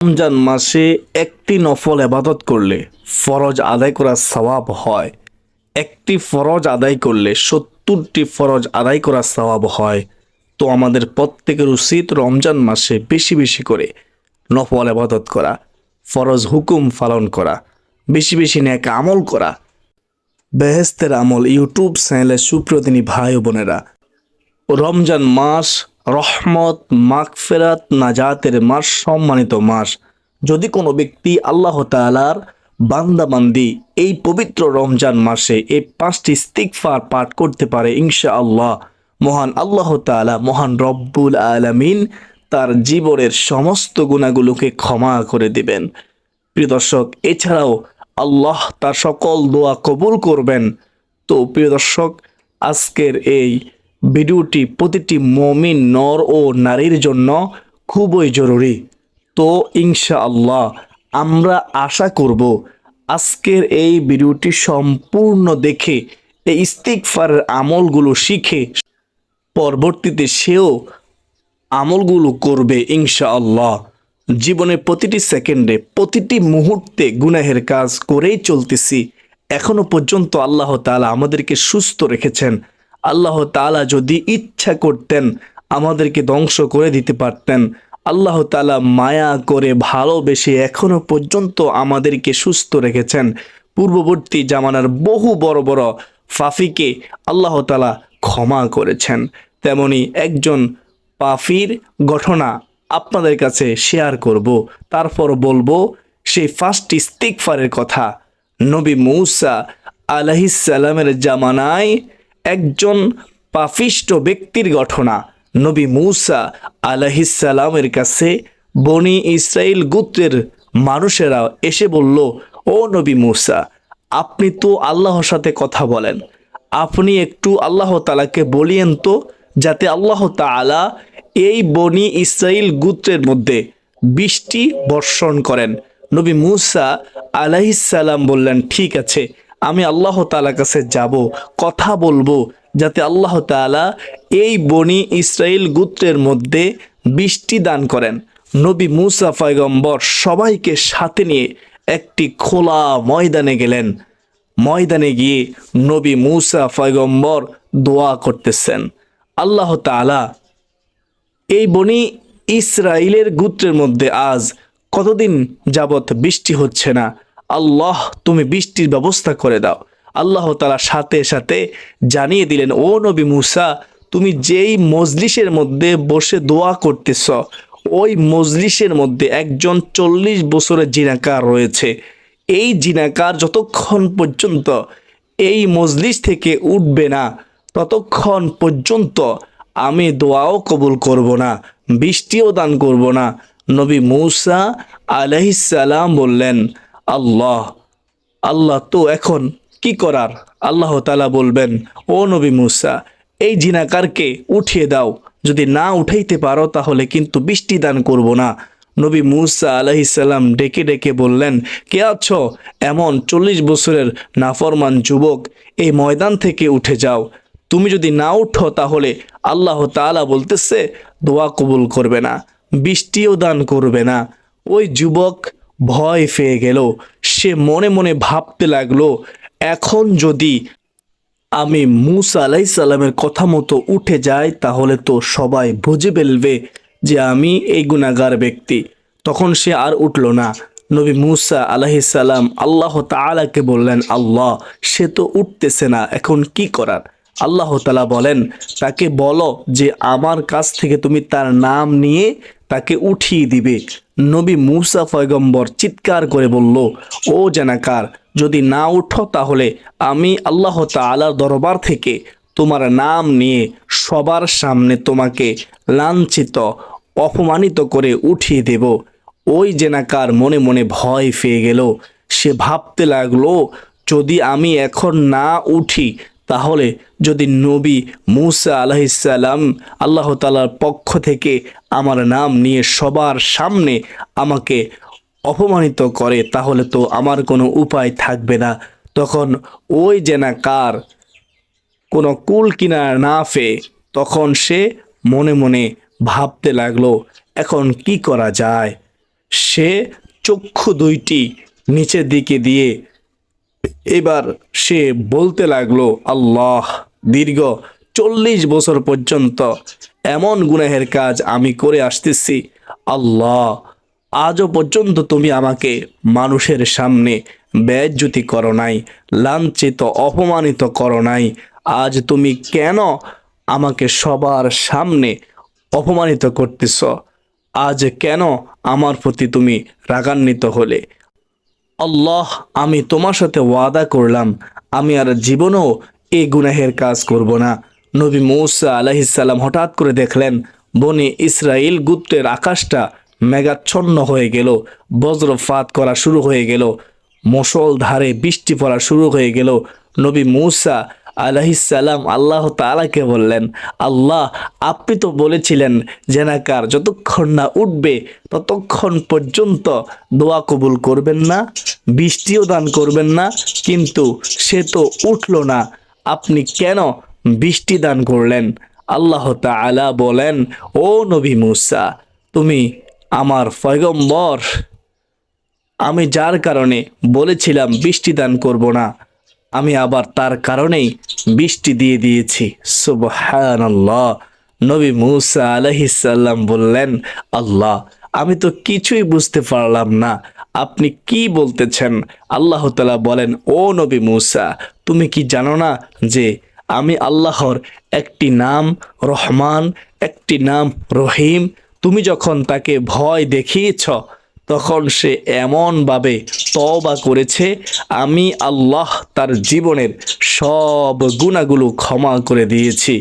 রমজান মাসে একটি নফল আবাদত করলে ফরজ আদায় করার সওয়াব হয়। একটি ফরজ আদায় করলে সত্তরটি ফরজ আদায় করার সওয়াব হয়। তো আমাদের প্রত্যেকের উচিত রমজান মাসে বেশি বেশি করে নফল আবাদত করা, ফরজ হুকুম পালন করা, বেশি বেশি ন্যাক আমল করা। বেহেস্তের আমল ইউটিউব চ্যানেলের সুপ্রতিনি ভাই বোনেরা, রমজান মাস রহমত, মাগফেরাত, নাজাতের মাস, সম্মানিত মাস। যদি কোনো ব্যক্তি আল্লাহ তালার বান্দাবান্দি এই পবিত্র রমজান মাসে এই পাঁচটি ইস্তিকফার পাঠ করতে পারে ইনশা আল্লাহ মহান আল্লাহ তাআলা, মহান রব্বুল আলামিন তার জীবনের সমস্ত গুণাগুলোকে ক্ষমা করে দিবেন। প্রিয় দর্শক, এছাড়াও আল্লাহ তার সকল দোয়া কবুল করবেন। তো প্রিয় দর্শক, আজকের এই ভিডিওটি প্রতিটি মমিন নর ও নারীর জন্য খুবই জরুরি। তো ইনশা আল্লাহ আমরা আশা করব আজকের এই ভিডিওটি সম্পূর্ণ দেখে এই ইস্তিকফারের আমলগুলো শিখে পরবর্তীতে সেও আমলগুলো করবে ইনশাআল্লাহ। জীবনের প্রতিটি সেকেন্ডে, প্রতিটি মুহূর্তে গুনাহের কাজ করেই চলতেছি। এখনও পর্যন্ত আল্লাহ তাআলা আমাদেরকে সুস্থ রেখেছেন। আল্লাহ তালা যদি ইচ্ছা করতেন আমাদেরকে ধ্বংস করে দিতে পারতেন। আল্লাহ তালা মায়া করে ভালোবেসে এখনও পর্যন্ত আমাদেরকে সুস্থ রেখেছেন। পূর্ববর্তী জামানার বহু বড় বড় ফাফিকে আল্লাহ তালা ক্ষমা করেছেন। তেমনি একজন পাফির ঘটনা আপনাদের কাছে শেয়ার করব। তারপর বলব, সেই ফার্স্ট ইস্তিকফারের কথা নবী মৌসা আলাহিসাল্লামের জামানায় একজন পাফিষ্ট ব্যক্তির ঘটনা। নবী মৌসা আলাহিসাল্লামের কাছে বনি ইসরাইল গোত্রের মানুষেরা এসে বলল, ও নবী মৌসা, আপনি তো আল্লাহর সাথে কথা বলেন। আপনি একটু আল্লাহ তালাকে বলিয়েন তো, যাতে আল্লাহ তাআলা এই বনি ইসরাইল গুত্রের মধ্যে বৃষ্টি বর্ষণ করেন। নবী মুসা আলাইসাল্লাম বললেন, ঠিক আছে আমি আল্লাহ তাআলার কাছে যাব, কথা বলব, যাতে আল্লাহ তাআলা এই বনি ইসরাইল গুত্রের মধ্যে বৃষ্টি দান করেন। নবী মুসা পয়গম্বর সবাইকে সাথে নিয়ে একটি খোলা ময়দানে গেলেন। ময়দানে গিয়ে নবী মুসা পয়গম্বর দোয়া করতেছেন। আল্লাহ তাআলা এই বনি ইসরায়েলের গুত্রের মধ্যে আজ কতদিন যাবৎ বৃষ্টি হচ্ছে না? আল্লাহ, তুমি বৃষ্টির ব্যবস্থা করে দাও। আল্লাহ তালা সাথে সাথে জানিয়ে দিলেন, ও নবী মুসা, তুমি যেই মজলিসের মধ্যে বসে দোয়া করতেছ, ওই মজলিসের মধ্যে একজন চল্লিশ বছরের জিনাকার রয়েছে। এই জিনাকার যতক্ষণ পর্যন্ত এই মজলিস থেকে উঠবে না, ততক্ষণ পর্যন্ত আমি দোয়াও কবুল করব না, বৃষ্টিও দান করব না। নবী মৌসা আলহিসাল্লাম বললেন আল্লাহ আল্লাহ তো এখন কি করার? আল্লাহ তালা বলবেন, ও নবী মুসা, এই জিনাকারকে উঠিয়ে দাও। যদি না উঠাইতে পারো তাহলে কিন্তু বৃষ্টি দান করব না। নবী মুসা আলহিসাল্লাম ডেকে ডেকে বললেন, কে আছো? এমন চল্লিশ বছরের নাফরমান যুবক এই ময়দান থেকে উঠে যাও। তুমি যদি না উঠো তাহলে আল্লাহ তাআলা বলতেছে, দোয়া কবুল করবে না, বৃষ্টিও দান করবে না। ওই যুবক ভয় পেয়ে গেল। সে মনে মনে ভাবতে লাগল, এখন যদি আমি মুসা আলাই আলাইসাল্লামের কথা মতো উঠে যাই, তাহলে তো সবাই বুঝে ফেলবে যে আমি এই গুণাগার ব্যক্তি। তখন সে আর উঠল না। নবী মুসা আলাহিসাল্লাম আল্লাহ তাআলাকে বললেন, আল্লাহ, সে তো উঠতেছে না, এখন কি করার? আল্লাহ তালা বলেন, তাকে বলো যে আমার কাছ থেকে তুমি তার নাম নিয়ে তাকে উঠিয়ে দিবে। নবী মুসা পয়গম্বর চিৎকার করে বলল, ও জানাকার, যদি না উঠো তাহলে আমি আল্লাহ তাআলার দরবার থেকে তোমার নাম নিয়ে সবার সামনে তোমাকে লাঞ্ছিত, অপমানিত করে উঠিয়ে দেব। ওই জেনাকার মনে মনে ভয় পেয়ে গেল। সে ভাবতে লাগল, যদি আমি এখন না উঠি তাহলে যদি নবী মুসা আলাহিসাল্লাম আল্লাহ তালার পক্ষ থেকে আমার নাম নিয়ে সবার সামনে আমাকে অপমানিত করে, তাহলে তো আমার কোনো উপায় থাকবে না। তখন ওই জেনাকার কোনো কুল কিনার না ফে তখন সে মনে মনে ভাবতে লাগল, এখন কি করা যায়? সে চক্ষু দুইটি নিচের দিকে দিয়ে এবার সে বলতে লাগল, আল্লাহ, দীর্ঘ চল্লিশ বছর পর্যন্ত এমন গুনাহের কাজ আমি করে আসতেছি। আল্লাহ, আজও পর্যন্ত তুমি আমাকে মানুষের সামনে ব্যজ্যুতি করো নাই, লাঞ্ছিত, অপমানিত করো নাই। আজ তুমি কেন আমাকে সবার সামনে অপমানিত করতেছ? আজ কেন আমার প্রতি তুমি রাগান্বিত হলে? আল্লাহ, আমি তোমার সাথে ওয়াদা করলাম। আমি আর জীবনেও এই গুনাহের কাজ করব না। নবী মৌসা আলাহিসাল্লাম হঠাৎ করে দেখলেন, বনি ইসরায়েল গুপ্তের আকাশটা মেঘাচ্ছন্ন হয়ে গেল, বজ্রপাত করা শুরু হয়ে গেল মুষলধারে বৃষ্টি পড়া শুরু হয়ে গেল। নবী মৌসা আলাহিসাল্লাম আল্লাহ তালাকে বললেন, আল্লাহ, আপনি তো বলেছিলেন জেনাকার যতক্ষণ না উঠবে, ততক্ষণ পর্যন্ত দোয়া কবুল করবেন না, বৃষ্টিও দান করবেন না, কিন্তু সে তো উঠল না। আপনি কেন বৃষ্টি দান করলেন? আল্লাহ তাআলা বলেন, ও নবী মুসা, তুমি আমার পয়গম্বর। আমি যার কারণে বলেছিলাম বৃষ্টি দান করব না আমি আবার তার কারণেই বৃষ্টি দিয়ে দিয়েছি। সুবহানাল্লাহ। নবী মুসা আলহিসাল্লাম বললেন, আল্লাহ, আমি তো কিছুই বুঝতে পারলাম না। আপনি কি বলতেছেন? আল্লাহ তালা বলেন, ও নবী মুসা, তুমি কি জানো না যে আমি আল্লাহর একটি নাম রহমান, একটি নাম রহিম? তুমি যখন তাকে ভয় দেখিয়েছ, তখন সে এমনভাবে তওবা করেছে, আমি আল্লাহ তার জীবনের সব গুণাগুলো ক্ষমা করে দিয়েছি।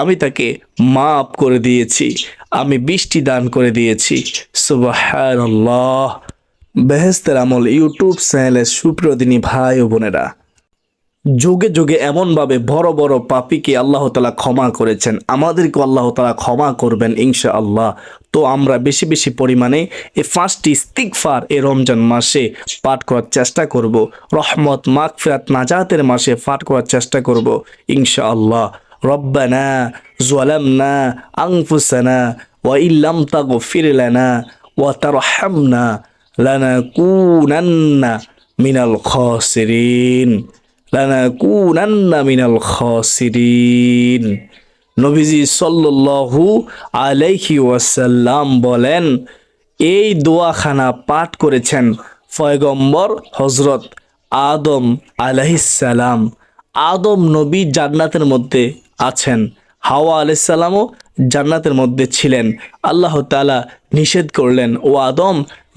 আমি তাকে মাফ করে দিয়েছি, আমি বৃষ্টি দান করে দিয়েছি। সুবাহ বেহেস্তের আমল ইউটিউব চ্যানেলের সুপ্রদিনী ভাই ও বোনেরা যুগে যুগে এমনভাবে বড় বড় পাপিকে আল্লাহ তালা ক্ষমা করেছেন। আমাদেরকে আল্লাহ তালা ক্ষমা করবেন ইনশা আল্লাহ তো আমরা বেশি বেশি পরিমাণে এই পাঁচটি ইস্তিকফার এই রমজান মাসে পাঠ করার চেষ্টা করব। রহমত, মাগফিরাত, নাজাতের মাসে পাঠ করার চেষ্টা করব ইনশা আল্লাহ রব্বানা জলামনা আংফুসানা ওয়া ইল্লাম তাগফির লানা ওয়া তারহামনা লানাকুনান্না মিনাল খাসিরিন। নবীজি সাল্লাল্লাহু আলাইহি ওয়াসাল্লাম বলেন, এই দোয়াখানা পাঠ করেছেন ফয়গম্বর হজরত আদম আলাইসালাম আদম নবী জান্নাতের মধ্যে আছেন, হাওয়া আলাইসাল্লামও জান্নাতের মধ্যে ছিলেন। আল্লাহ তাআলা নিষেধ করলেন, ও আদম,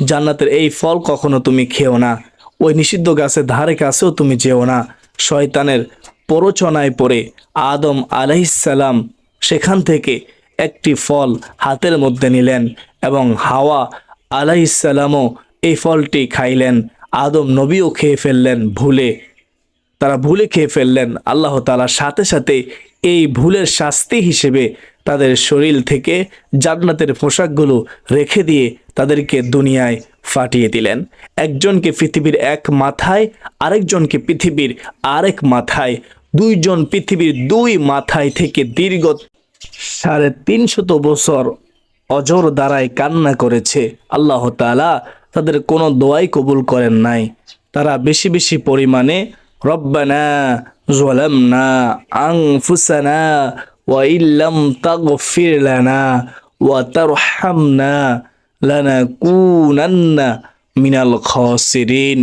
জান্নাতের এই ফল কখনো তুমি খেও না। ওই নিষিদ্ধ গাছের ধারে কাছেও তুমি যেও না। শয়তানের প্ররোচনায় পড়ে আদম আলাইসাল্লাম সেখান থেকে একটি ফল হাতের মধ্যে নিলেন এবং হাওয়া আলাইসাল্লামও এই ফলটি খাইলেন। আদম নবীও খেয়ে ফেললেন ভুলে। তারা ভুলে খেয়ে ফেললেন। আল্লাহ তাআলা সাথে সাথে এই ভুলের শাস্তি হিসেবে তাদের শরীর থেকে জান্নাতের পোশাকগুলো রেখে দিয়ে তাদেরকে দুনিয়ায় ফাটিয়ে দিলেন। একজনকে পৃথিবীর এক মাথায়, আরেকজনকে পৃথিবীর আরেক মাথায়। দুইজন পৃথিবীর দুই মাথায় থেকে দীর্ঘ সাড়ে তিনশত বছর অজর দ্বারাই কান্না করেছে। আল্লাহ তাআলা তাদের কোনো দোয়াই কবুল করেন নাই। তারা বেশি বেশি পরিমাণে রব্বানা জলামনা আনফুসানা ওয়া ইল্লাম তাগফির লানা ওয়া তারহামনা লানাকুনান্না মিনাল খাসিরিন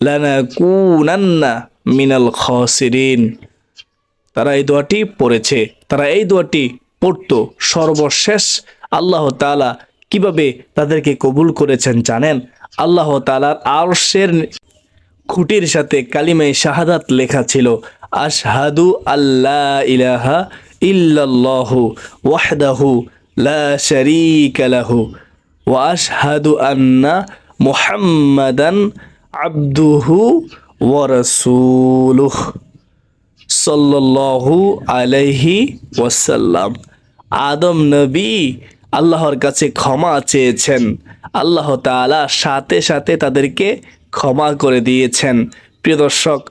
লানাকুনান্না মিনাল খাসিরিন তারা এই দোয়াটি পড়েছে, তারা এই দোয়াটি পড়তো সর্বশেষ আল্লাহ তালা কীভাবে তাদেরকে কবুল করেছেন জানেন? আল্লাহ তাআলার আরশের খুঁটির সাথে কালিমায় শাহাদাত লেখা ছিল, আশহাদু আল্লাহ ইলাহা ইল্লাল্লাহু মুহাম্মাদান সাল্লাল্লাহু আলাইহি ওয়াসাল্লাম। আদম নবী আল্লাহর কাছে ক্ষমা চেয়েছেন। আল্লাহ তাআলা সাথে সাথে তাদেরকে ক্ষমা করে দিয়েছেন। প্রিয় দর্শক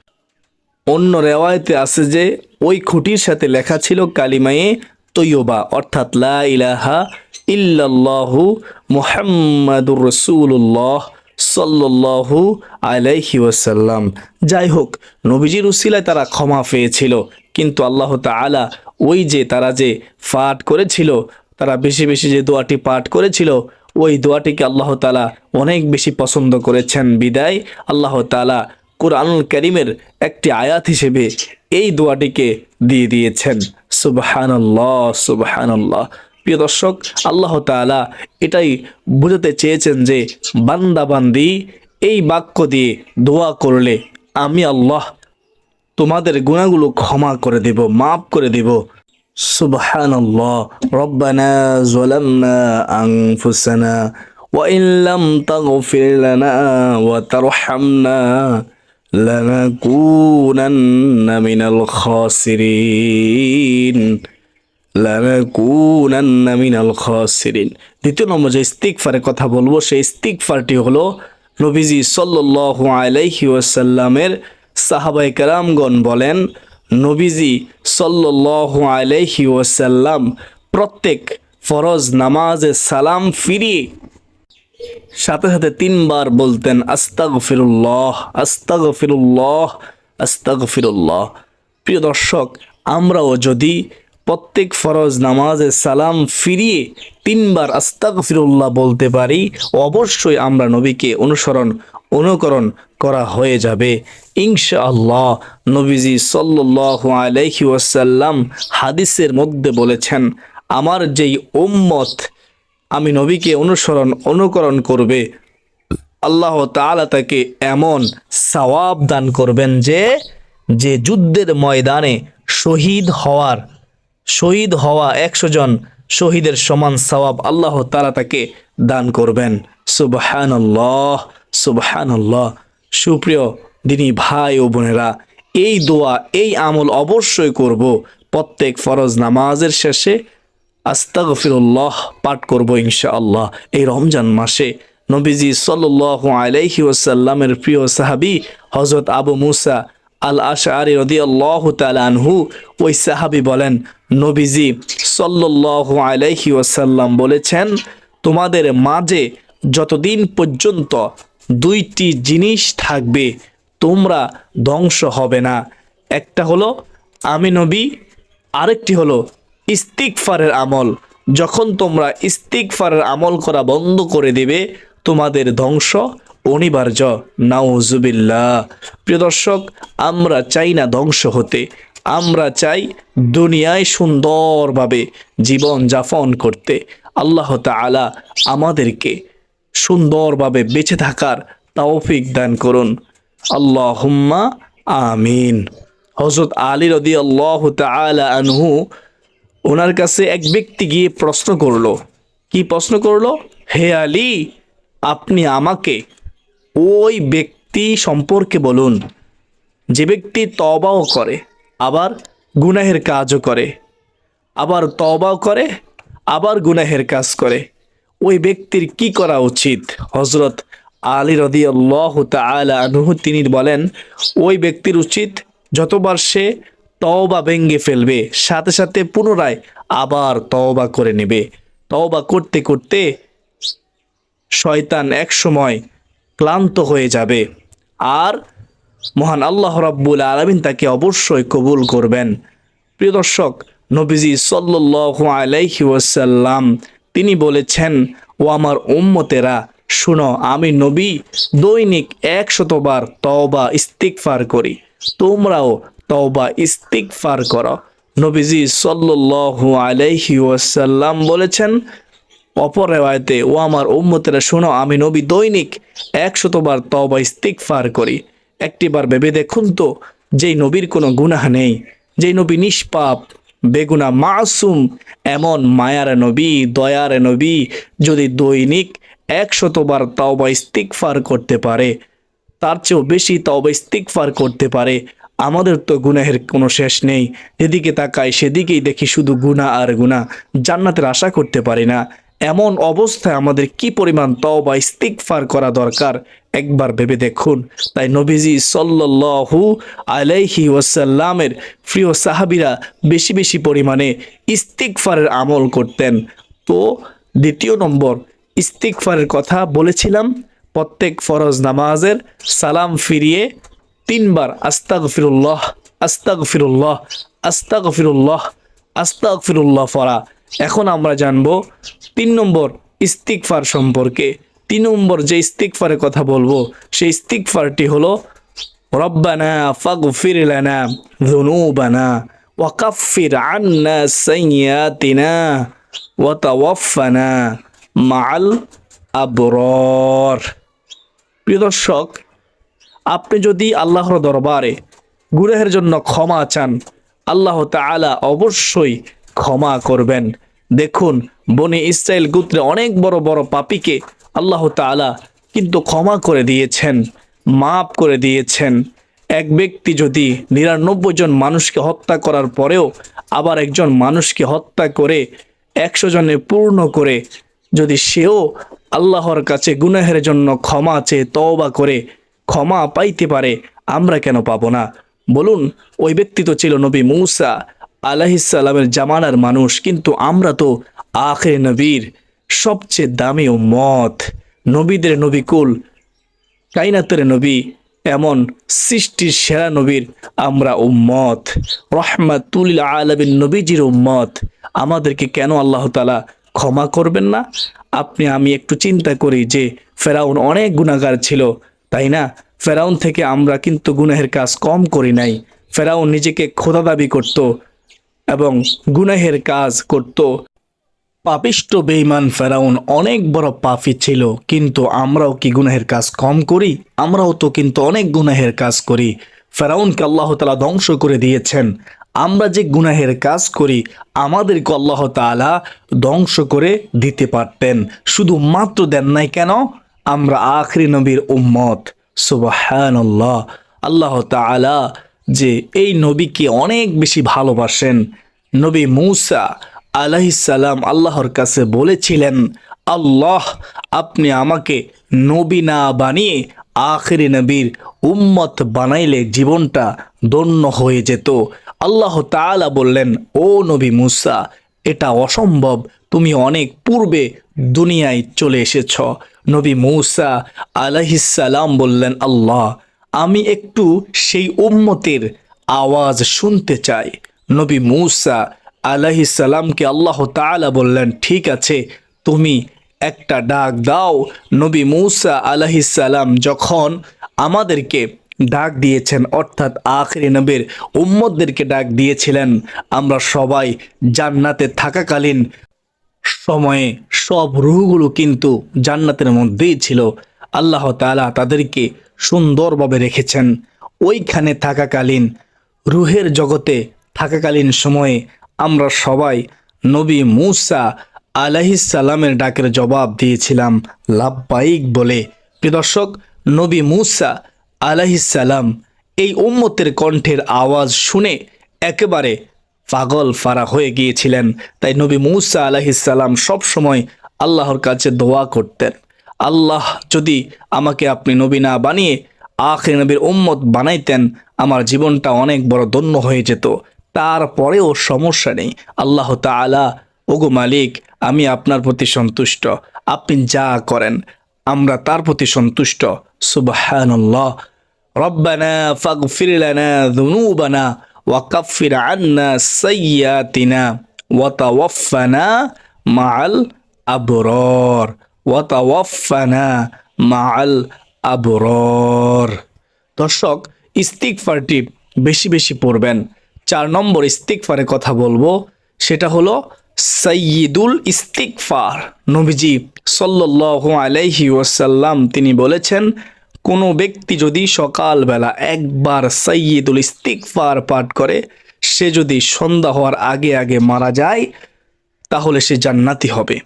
অন্য রেওয়ায়তে আছে যে, ওই খুঁটির সাথে লেখা ছিল কালিমায়ে তৈয়বা, অর্থাৎ লা ইলাহা ইল্লাল্লাহু মুহাম্মাদুর রসুল্লাহ সাল্লাল্লাহু আলাইহি ওয়াসাল্লাম। যাই হোক, নবীজির উসিলায় তারা ক্ষমা পেয়েছিল, কিন্তু আল্লাহ তাআলা ওই যে তারা যে পাঠ করেছিল, তারা বেশি বেশি যে দোয়াটি পাঠ করেছিল, ওই দোয়াটিকে আল্লাহ তাআলা অনেক বেশি পছন্দ করেছেন। বিদায়, আল্লাহ তাআলা কোরআনুল করিমের একটি আয়াত হিসেবে এই দোয়াটিকে দিয়ে দিয়েছেন সুবহানাল্লাহ সুবহানাল্লাহ প্রিয় দর্শক আল্লাহ তাআলা এটাই বোঝাতে চেয়েছেন যে বান্দা বান্দি এই বাক্য দিয়ে দোয়া করলে আমি আল্লাহ তোমাদের গুণাগুলো ক্ষমা করে দেব মাফ করে দেব সুবহানাল্লাহ রব্বানা যালামনা আনফুসানা وإن لم تغفر لنا وترحمنا لنكونن من الخاسرين লানাকুনান্না মিনাল খাসিরিন দ্বিতীয় নম্বর যে ইস্তিগফারের কথা বলবো সেই ইস্তিগফারটি হলো নবীজি সাল্লাল্লাহু আলাইহি ওয়াসাল্লামের সাহাবায়ে কেরামগণ বলেন নবীজি সাল্লাল্লাহু আলাইহি ওয়াসাল্লাম প্রত্যেক ফরজ নামাজে সালাম ফিরিয়ে সাথে সাথে তিনবার বলতেন, আস্তাগফিরুল্লাহ আস্তাগফিরুল্লাহ আস্তাগফিরুল্লাহ। প্রিয় দর্শক, আমরাও যদি প্রত্যেক ফরজ নামাজে সালাম ফিরিয়ে তিনবার আস্তাগফিরুল্লাহ বলতে পারি, অবশ্যই আমরা নবীকে অনুসরণ, অনুকরণ করা হয়ে যাবে। ইনশাআল্লাহ নবীজি সাল্লাল্লাহু আলাইহি ওয়াসাল্লাম হাদিসের মধ্যে বলেছেন, আমার যেই উম্মত আমি নবীকে অনুসরণ, অনুকরণ করবে। আল্লাহ তাআলা তাকে এমন সওয়াব দান করবেন যে যে যুদ্ধের ময়দানে শহীদ হওয়ার, শহীদ হওয়া একশো জন শহীদের সমান সওয়াব আল্লাহ তালা তাকে দান করবেন। সুবহানাল্লাহ সুবহানাল্লাহ। সুপ্রিয় দিনী ভাই ও বোনেরা, এই দোয়া, এই আমল অবশ্যই করব। প্রত্যেক ফরজ নামাজের শেষে আস্তাগফিরুল্লাহ পাঠ করব ইনশাআল্লাহ। এই রমজান মাসে নবীজি সাল্লাল্লাহু আলাইহি ওয়াসাল্লামের প্রিয় সাহাবী হযরত আবু মুসা আল আশআরি রাদিয়াল্লাহু আনহু, ওই সাহাবী বলেন, নবীজি সাল্লাল্লাহু আলাইহি ওয়াসাল্লাম বলেছেন, তোমাদের মাঝে যতদিন পর্যন্ত দুইটি জিনিস থাকবে, তোমরা ধ্বংস হবে না। একটা হলো আমি নবী আরেকটি হলো ইস্তিকফারের আমল। যখন তোমরা ইস্তিকফারের আমল করা বন্ধ করে দেবে, তোমাদের ধ্বংস অনিবার্য। নাউজুবিল্লাহ। প্রিয় দর্শক, আমরা চাই না ধ্বংস হতে। আমরা চাই দুনিয়ায় সুন্দরভাবে জীবন যাপন করতে। আল্লাহ তাআলা আমাদেরকে সুন্দরভাবে বেঁচে থাকার তৌফিক দান করুন। আল্লাহুম্মা আমিন। হজরত আলী রদি আল্লাহ তাআলা আনহু ওনার কাছে এক ব্যক্তি গিয়ে প্রশ্ন করল, কি প্রশ্ন করল? হে আলী, আপনি আমাকে ওই ব্যক্তি সম্পর্কে বলুন। যে ব্যক্তি তবাও করে, আবার গুনাহের কাজও করে, আবার তবাও করে, আবার গুনাহের কাজ করে। ওই ব্যক্তির কি করা উচিত? হজরত আলী রদি আল্লাহ তালা তিনি বলেন, ওই ব্যক্তির উচিত যতবার সে তওবা ভেঙ্গে ফেলবে। সাথে সাথে পুনরায় আবার তওবা করে নেবে। তওবা করতে করতে শয়তান এক সময় ক্লান্ত হয়ে যাবে। আর মহান আল্লাহ রাব্বুল আলমিন তাকে অবশ্যই কবুল করবেন। প্রিয় দর্শক, নবীজি সাল্লাল্লাহু আলাইহি ওয়াসাল্লাম তিনি বলেছেন, ও আমার উম্মতেরা, শুনো, আমি নবী, দৈনিক একশতবার তওবা, ইস্তিগফার করি। তোমরাও তওবা, ইস্তিগফার করো। নবীজি সাল্লাল্লাহু আলাইহি ওয়াসাল্লাম বলেছেন, অপর রেওয়ায়তে, ও আমার উম্মতেরা, শোনো, আমি নবী দৈনিক একশতবার তওবা, ইস্তিগফার করি। একটিবার ভেবে দেখুন তো, যেই নবীর কোনো গুনাহ নেই, যেই নবী নিষ্পাপ, বেগুনা মাসুম, এমন মায়ার নবী, দয়ার নবী, যদি দৈনিক একশতবার তওবা, ইস্তিগফার করতে পারে, তার চেয়েও বেশি তওবা, ইস্তিগফার করতে পারে। আমাদের তো গুনাহের কোনো শেষ নেই। যেদিকে তাকাই সেদিকেই দেখি শুধু গুনাহ আর গুনাহ। জান্নাতের আশা করতে পারি না। এমন অবস্থায় আমাদের কি পরিমাণ তওবা, ইস্তিগফার করা দরকার? একবার ভেবে দেখুন। তাই নবীজি সাল্লাল্লাহু আলাইহি ওয়াসাল্লামের প্রিয় সাহাবিরা বেশি বেশি পরিমাণে ইস্তিগফারের আমল করতেন। তো দ্বিতীয় নম্বর ইস্তিকফারের কথা বলেছিলাম। প্রত্যেক ফরজ নামাজের সালাম ফিরিয়ে তিনবার আস্তাক ফিরুল্লাহ আস্তাক ফিরুল্লাহ আস্তাক ফিরুল্লাহ আস্তাক ফিরুল্লাহ ফরা এখন আমরা জানব তিন নম্বর ইস্তিকফার সম্পর্কে। তিন নম্বর যে ইস্তিকফারের কথা বলব, সেই ইস্তিকফারটি হলো, রব্বানা ফাগফির লানা যুনুবানা ওয়া আন্না সাইয়াতিনা ওয়া মাল আবরর। প্রিয় দর্শক আপনি যদি আল্লাহর দরবারে গুনাহের জন্য ক্ষমা চান, আল্লাহ তাআলা অবশ্যই ক্ষমা করবেন। দেখুন, বনে ইসরায়েল গোত্রে অনেক বড় বড় পাপীকে আল্লাহ তাআলা কিন্তু ক্ষমা করে দিয়েছেন, মাফ করে দিয়েছেন। এক ব্যক্তি যদি নিরানব্বই জন মানুষকে হত্যা করার পরেও আবার একজন মানুষকে হত্যা করে একশো জনে পূর্ণ করে, যদি সেও আল্লাহর কাছে গুনাহের জন্য ক্ষমা চেয়ে তওবা করে ক্ষমা পাইতে পারে, আমরা কেন পাবো না? বলুন, ওই ব্যক্তি তো ছিল নবী মৌসা আলাহিসাল্লামের জামানার মানুষ, কিন্তু আমরা তো আখে নবীর সবচেয়ে দামি ও মত নবীদের নবীকুল কাইনাতের নবী, এমন সৃষ্টির সেরা নবীর আমরা উম্মত। রহমাতুল আলমিন নবীজির উম্মত। আমাদেরকে কেন আল্লাহ তালা ক্ষমা করবেন না? আপনি, আমি একটু চিন্তা করি যে ফেরাউন অনেক গুণাগার ছিল তাই না? ফেরাউন থেকে আমরা কিন্তু গুনাহের কাজ কম করি নাই। ফেরাউন নিজেকে খোদা দাবি করত এবং গুনাহের কাজ করত। পাপিষ্ট, বেঈমান ফেরাউন অনেক বড় পাপি ছিল, কিন্তু আমরাও কি গুনাহের কাজ কম করি? আমরাও তো কিন্তু অনেক গুনাহের কাজ করি। ফেরাউনকে আল্লাহ তালা ধ্বংস করে দিয়েছেন। আমরা যে গুনাহের কাজ করি, আমাদেরকে আল্লাহ তালা ধ্বংস করে দিতে পারতেন। শুধু মাত্র দেন নাই কেন? আমরা আখরি নবীর উম্মত সুবাহান আল্লাহ তালা যে এই নবীকে অনেক বেশি ভালোবাসেন। নবী মূসা আলাইসাল্লাম আল্লাহর কাছে বলেছিলেন, আল্লাহ, আপনি আমাকে নবী না বানিয়ে আখেরি নবীর উম্মত বানাইলে জীবনটা দন্য হয়ে যেত। আল্লাহ তাআলা বললেন, ও নবী মুসা এটা অসম্ভব। তুমি অনেক পূর্বে দুনিয়ায় চলে এসেছ। নবী মৌসা আলাইসাল্লাম বললেন, আল্লাহ, আমি একটু সেই উম্মতের আওয়াজ শুনতে চাই। নবী মৌসা আলাহি সালামকে আল্লাহ তাআলা বললেন, ঠিক আছে, তুমি একটা ডাক দাও। নবী মৌসা আলাহি সালাম যখন আমাদেরকে ডাক দিয়েছেন, অর্থাৎ আখরি নবীর উম্মতদেরকে ডাক দিয়েছিলেন। আমরা সবাই জান্নাতে থাকাকালীন সময়ে সব রুহগুলো কিন্তু জান্নাতের মধ্যেই ছিল। আল্লাহ তাআলা তাদেরকে সুন্দরভাবে রেখেছেন। ওইখানে থাকাকালীন, রুহের জগতে থাকাকালীন সময়ে আমরা সবাই নবী মুসা আলাহিসাল্লামের ডাকের জবাব দিয়েছিলাম। লাভবাইক বলে। প্রিদর্শক নবী মুসা আলাহিসাল্লাম এই উম্মতের কণ্ঠের আওয়াজ শুনে একেবারে পাগল ফারা হয়ে গিয়েছিলেন। তাই নবী মুসা আলাহিসাল্লাম সবসময় আল্লাহর কাছে দোয়া করতেন। আল্লাহ যদি আমাকে আপনি নবী না বানিয়ে আখে নবীর উম্মত বানাইতেন, আমার জীবনটা অনেক বড় ধন্য হয়ে যেত। তারপরেও সমস্যা নেই। আল্লাহ তাআলা, ওগো মালিক, আমি আপনার প্রতি সন্তুষ্ট। আপনি যা করেন, আমরা তার প্রতি সন্তুষ্ট। সুবহানাল্লাহ। রব্বানা ফাগফির লানা যুনুবানা ওয়া কাফির আন্না সাইয়্যাতিনা ওয়া তাওয়াফফানা মাআল আবরার। ওয়া তাওয়াফফানা মাআল আবরার। দর্শক, ইস্তিগফারটি বেশি বেশি পড়বেন। চার নম্বর ইস্তিকফারের কথা বলব, সেটা হলো সৈয়দুল ইস্তিকফার নবীজি সাল্লাল্লাহু আলাইহি ওয়াসাল্লাম তিনি বলেছেন কোনো ব্যক্তি যদি সকালবেলা একবার সৈয়দুল ইস্তিকফার পাঠ করে, সে যদি সন্ধ্যা হওয়ার আগে আগে মারা যায়, তাহলে সে জান্নাতি হবে।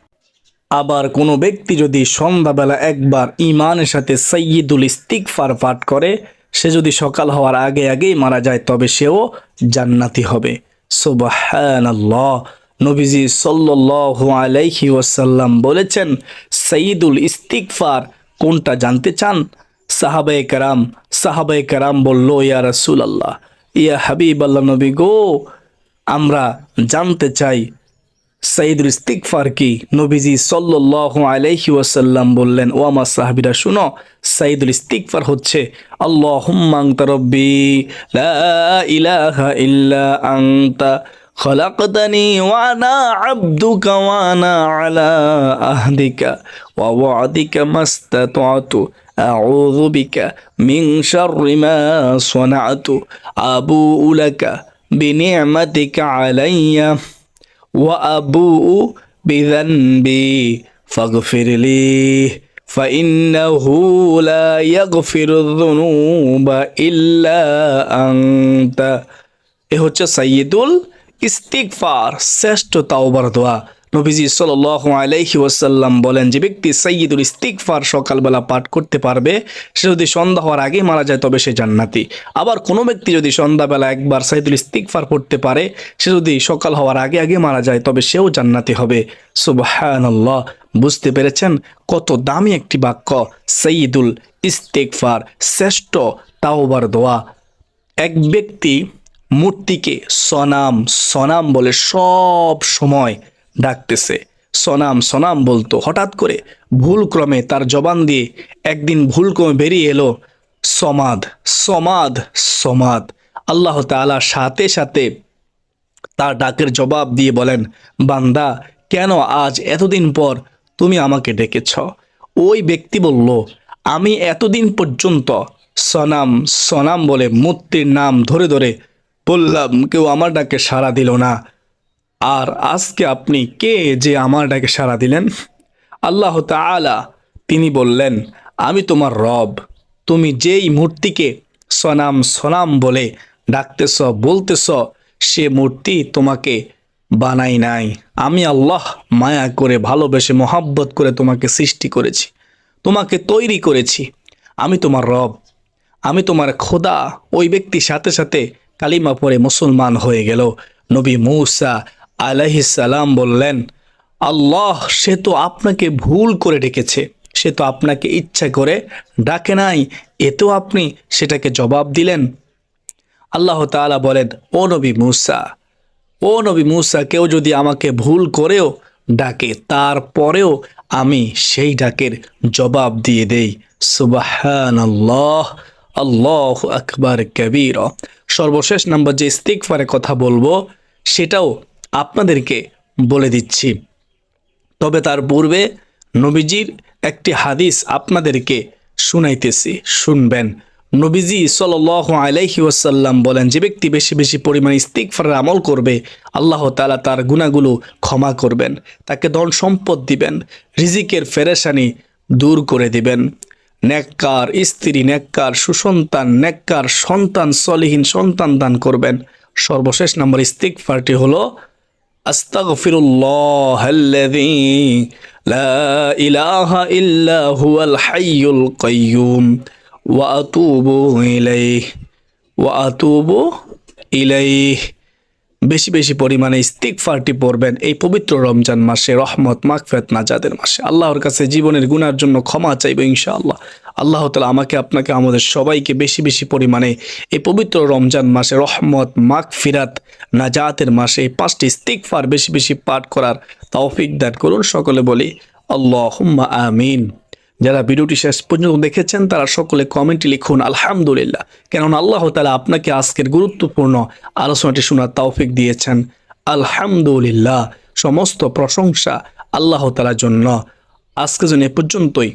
আবার কোনো ব্যক্তি যদি সন্ধ্যাবেলা একবার ইমানের সাথে সৈয়দুল ইস্তিকফার পাঠ করে, সে যদি সকাল হওয়ার আগে আগেই মারা যায়, তবে সেও জান্নাতি হবে। সুবহানাল্লাহ। নবীজি সাল্লাল্লাহু আলাইহি ওয়াসাল্লাম বলেছেন সঈদুল ইস্তিকফার কোনটা জানতে চান? সাহাবায়ে কারাম সাহাবায়ে কারাম বলল ইয়া রাসূল আল্লাহ ইয়া হাবিব আল্লাহ নবী গো আমরা জানতে চাই সাইদুল ইস্তিকফার কি নবীজি সাল্লাল্লাহু আলাইহি ওয়াসাল্লাম বললেন ও আমার সাহাবীরা শুনো সাইদুল ইস্তিকফার হচ্ছে আল্লাহুম্মা আনতা রব্বি লা ইলাহা ইল্লা আনতা خلقتني وأنا عبدك وأنا على عهدك ووعدك ما استطعت أعوذ بك من شر ما صنعت أبوء لك بنعمتك علي وأبوء بذنبي فاغفر لي فإنه لا يغفر الذنوب إلا أنت এ হচ্ছে সাইয়দুল ইস্তিকফার শ্রেষ্ঠ তাওবার দোয়া নবীজি সাল্লাল্লাহু আলাইহি ওয়াসাল্লাম বলেন, যে ব্যক্তি সাইয়দুল ইস্তিকফার সকালবেলা পাঠ করতে পারবে, সে যদি সন্ধ্যা হওয়ার আগেই মারা যায়, তবে সে জান্নাতি। আবার কোনো ব্যক্তি যদি সন্ধ্যাবেলা একবার সাইয়দুল ইস্তিকফার পড়তে পারে, সে যদি সকাল হওয়ার আগে আগে মারা যায়, তবে সেও জান্নাতি হবে। সুবহানাল্লাহ, বুঝতে পেরেছেন কত দামি একটি বাক্য। সাইয়দুল ইস্তিকফার শ্রেষ্ঠ তাওবার দোয়া। এক ব্যক্তি মূর্তিকে সনাম সনাম বলে সব সময় ডাকতেছে। সনাম সনাম বলতো। হঠাৎ করে ভুল ক্রমে তার জবান দিয়ে একদিন ভুল ক্রমে বেরিয়ে এলো, সমাদ সমাদ সমাদ। আল্লাহ তাআলা সাথে সাথে তার ডাকের জবাব দিয়ে বলেন, বান্দা, কেন আজ এতদিন পর তুমি আমাকে ডেকেছ? ওই ব্যক্তি বলল, আমি এতদিন পর্যন্ত সনাম সনাম বলে মূর্তির নাম ধরে ধরে বললাম, কেউ আমার ডাকে সাড়া দিল না। আর আজকে আপনি কে যে আমার ডাকে সাড়া দিলেন? আল্লাহ তাআলা তিনি বললেন, আমি তোমার রব। তুমি যেই মূর্তিকে সনাম সনাম বলে ডাকতেছ, বলতেছ, সে মূর্তি তোমাকে বানাই নাই। আমি আল্লাহ মায়া করে, ভালোবেসে, মহাব্বত করে তোমাকে সৃষ্টি করেছি। তোমাকে তৈরি করেছি। আমি তোমার রব। আমি তোমার খোদা। ওই ব্যক্তির সাথে সাথে কালিমা পরে মুসলমান হয়ে গেল। নবী মৌসা সালাম বললেন, আল্লাহ, সে তো আপনাকে ভুল করে ডেকেছে। সে তো আপনাকে ইচ্ছা করে ডাকে নাই। এতেও আপনি সেটাকে জবাব দিলেন। আল্লাহ তাআলা বলেন, ও নবী মূসা, ও নবী মূসা, কেউ যদি আমাকে ভুল করেও ডাকে, তারপরেও আমি সেই ডাকের জবাব দিয়ে দেই। সুবাহান আল্লাহ আল্লাহ আকবার, কবির। সর্বশেষ নাম্বার যে ইস্তিকফারে কথা বলব, সেটাও আপনাদেরকে বলে দিচ্ছি। তবে তার পূর্বে নবীজির একটি হাদিস আপনাদেরকে শুনাইতেছি, শুনবেন। নবীজি সাল আলাইহি ওয়াসাল্লাম বলেন, যে ব্যক্তি বেশি বেশি পরিমাণে ইস্তিকফারের আমল করবে, আল্লাহ তালা তার গুণাগুলো ক্ষমা করবেন। তাকে ধন সম্পদ দিবেন, রিজিকের ফেরেশানি দূর করে দিবেন। নেককার স্ত্রী, নেককার সুসন্তান, নেককার সন্তান, সলিহীন সন্তান দান করবেন। সর্বশেষ নম্বর ইস্তিকফারটি হলো আল্লাযী লা ইলাহা ইল্লা হুয়াল হাইয়ুল কাইয়্যুম ওয়া আতুবু ইলাইহি, ওয়া আতুবু ইলাইহি। বেশি বেশি পরিমাণে ইস্তিকফারটি পড়বেন এই পবিত্র রমজান মাসে, রহমত, মাগফিরাত নাজাদের মাসে। আল্লাহর কাছে জীবনের গুনার জন্য ক্ষমা চাইব ইনশাআল্লাহ। আল্লাহ তালা আমাকে, আপনাকে, আমাদের সবাইকে বেশি বেশি পরিমাণে এই পবিত্র রমজান মাসে রহমত, মাগফিরাত, নাজাতের মাসে এই পাঁচটি ইস্তিকফার বেশি বেশি পাঠ করার তৌফিক দান করুন। সকলে বলি, আল্লাহুম্মা আমিন। যারা ভিডিওটি শেষ পর্যন্ত দেখেছেন, তারা সকলে কমেন্টে লিখুন, আলহামদুলিল্লাহ। কেননা আল্লাহ তালা আপনাকে আজকের গুরুত্বপূর্ণ আলোচনাটি শোনার তৌফিক দিয়েছেন। আলহামদুলিল্লাহ। সমস্ত প্রশংসা আল্লাহ তালার জন্য। আজকে জন্য এ পর্যন্তই।